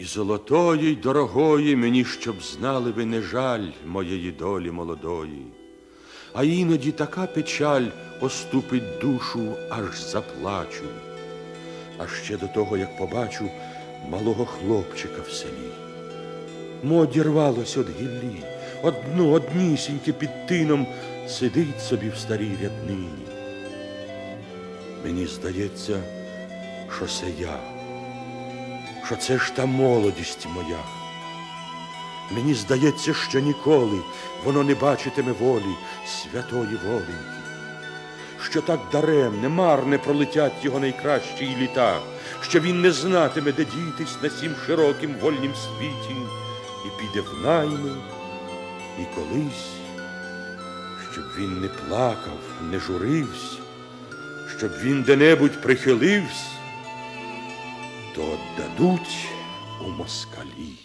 І золотої й дорогої мені, щоб знали ви не жаль моєї долі молодої. А іноді така печаль оступить душу, аж заплачу. А ще до того, як побачу малого хлопчика в селі. Моді рвалось от гіллі, одно однісіньке під тином сидить собі в старій ряднині. Мені здається, що це я, що це ж та молодість моя. Мені здається, що ніколи воно не бачитиме волі святої воленьки, що так даремне, марне пролетять його найкращі літа, що він не знатиме, де дітись на сім широким вольнім світі, і піде в найми, і колись, щоб він не плакав, не журився, щоб він де-небудь прихилився, Toda noite o Moscali.